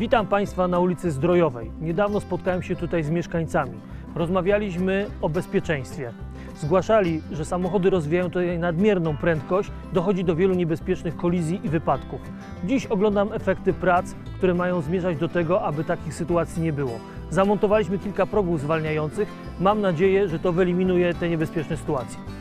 Witam Państwa na ulicy Zdrojowej. Niedawno spotkałem się tutaj z mieszkańcami. Rozmawialiśmy o bezpieczeństwie. Zgłaszali, że samochody rozwijają tutaj nadmierną prędkość, dochodzi do wielu niebezpiecznych kolizji i wypadków. Dziś oglądam efekty prac, które mają zmierzać do tego, aby takich sytuacji nie było. Zamontowaliśmy kilka progów zwalniających. Mam nadzieję, że to wyeliminuje te niebezpieczne sytuacje.